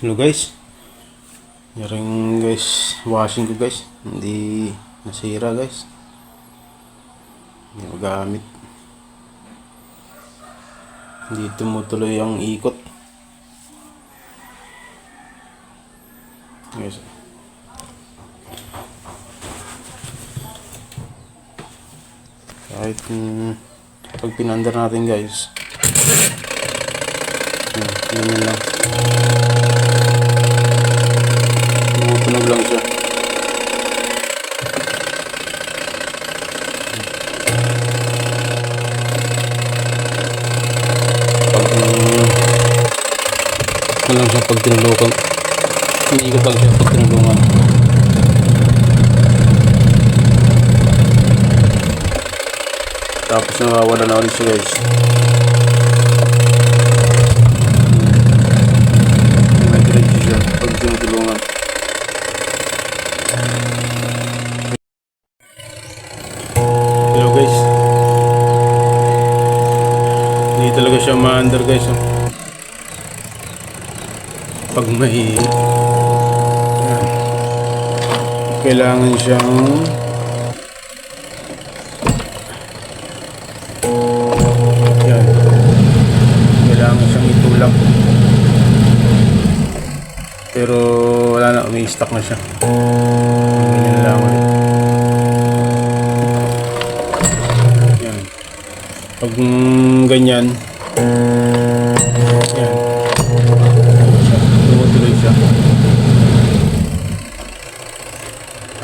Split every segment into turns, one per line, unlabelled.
Hello guys. Yaring guys, washing ko guys. Hindi nasira guys. Hindi magamit. Hindi tumutuloy ang ikot. Guys. Kahit mm, pag pinandar natin guys. Hmm, ganyan lang. Lang siya. Pag um, ano lang siya pag tinulukan. Iniikot lang siya pag tinulungan. Tapos nawawala na ulit siya guys. Ma-under guys. Oh. Pag may Ayan. kailangan siyang yan. Kailangan siyang itulak. Pero wala na, may stock na siya. Yan. Pag mm, ganyan, yan. Tumutuloy siya.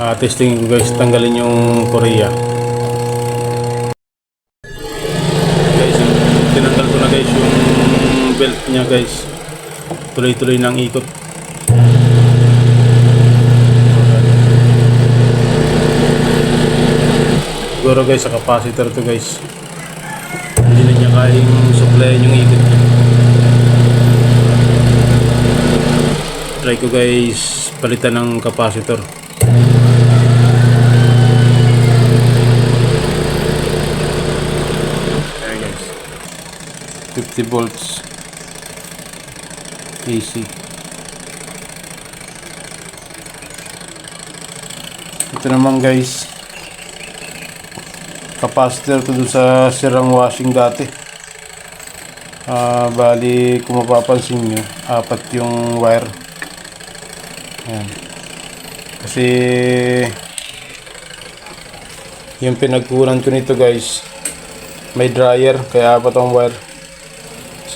Ah, testing ko guys, tanggalin yung Korea. Guys, tinanggal ko na guys yung belt niya guys. Tuloy-tuloy ng ikot. Siguro guys, sa capacitor to guys. Hindi na niya kayang supplyan yung ikot niya. Try ko guys, palitan ng capacitor. There guys. 50 volts AC. Ito naman guys, capacitor to dun sa sirang washing dati. Ah, bali, kung mapapansin nyo, apat yung wire. Ayan. Kasi, yung pinagkunan ko nito guys, may dryer, kaya apat ang wire.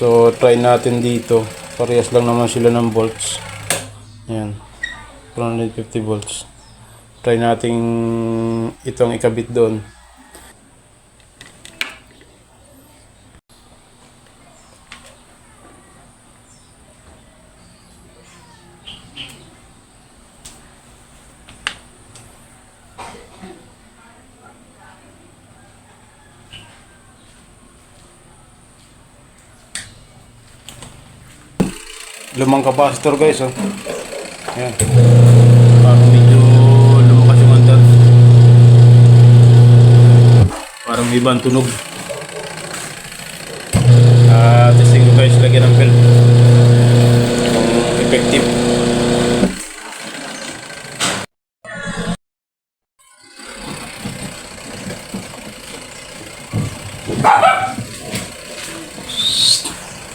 So, try natin dito. Parehas lang naman sila ng volts. Ayan. 450 volts. Try nating itong ikabit doon. Lumang capacitor guys, oh. Ayan. Parang medyo lumakas yung andar. Parang ibang tunog. Ah, testing ko guys, lagyan ng belt. Effective.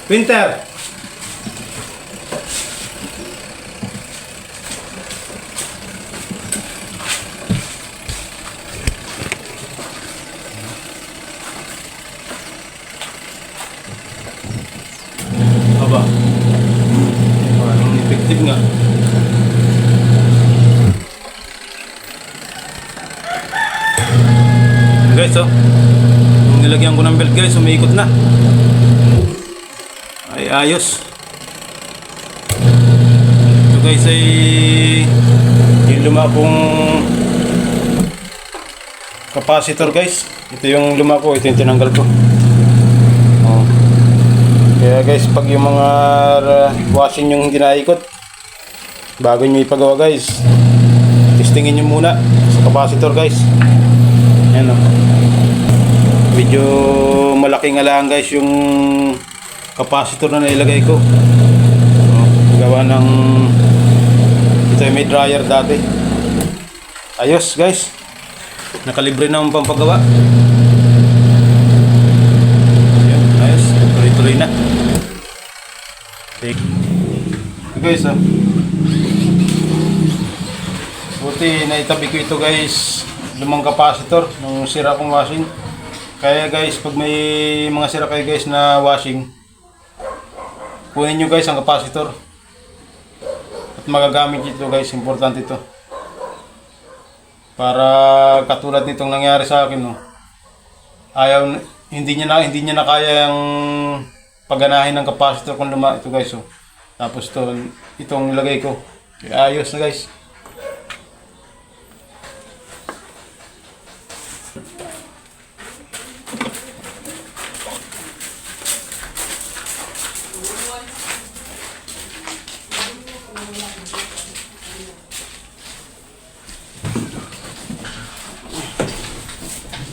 Winter! Aba. Parang effective nga. Guys, oh. Nilagyan ko ng belt guys, umiikot na. Ay, ayos. Ito guys ay yung lumapong capacitor guys. Ito yung lumako, ito yung tinanggal ko. Oh. Kaya guys, pag yung mga uh, washing yung hindi naikot, bago nyo ipagawa guys, testingin nyo muna sa capacitor guys. Ayan o. Medyo malaki nga lang guys yung capacitor na nailagay ko. Oh, gawa ng semi dryer dati. Ayos guys. Nakalibre na ang pampagawa. Ayan, ayos. Tuloy-tuloy na. Okay. Okay guys ah. Buti naitabi ko ito guys. Lumang capacitor nung sira kong washing. Kaya guys, pag may mga sira kayo guys na washing, kunin nyo guys ang capacitor. At magagamit ito guys, importante ito. Para katulad nitong nangyari sa akin, no. Ayaw, hindi niya na, hindi niya na kaya yung pagganahin ng capacitor kung luma ito guys, oh. Tapos to, itong ilagay ko. Ayos na. Guys,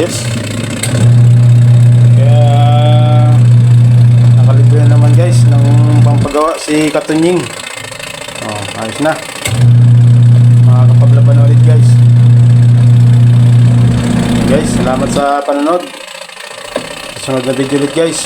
Ayos. Kaya nakalibre na naman guys ng pampagawa si Katunying. Oh, ayos na. Makakapaglaban ulit guys. Guys, salamat sa panonood. Sunod na video ulit guys.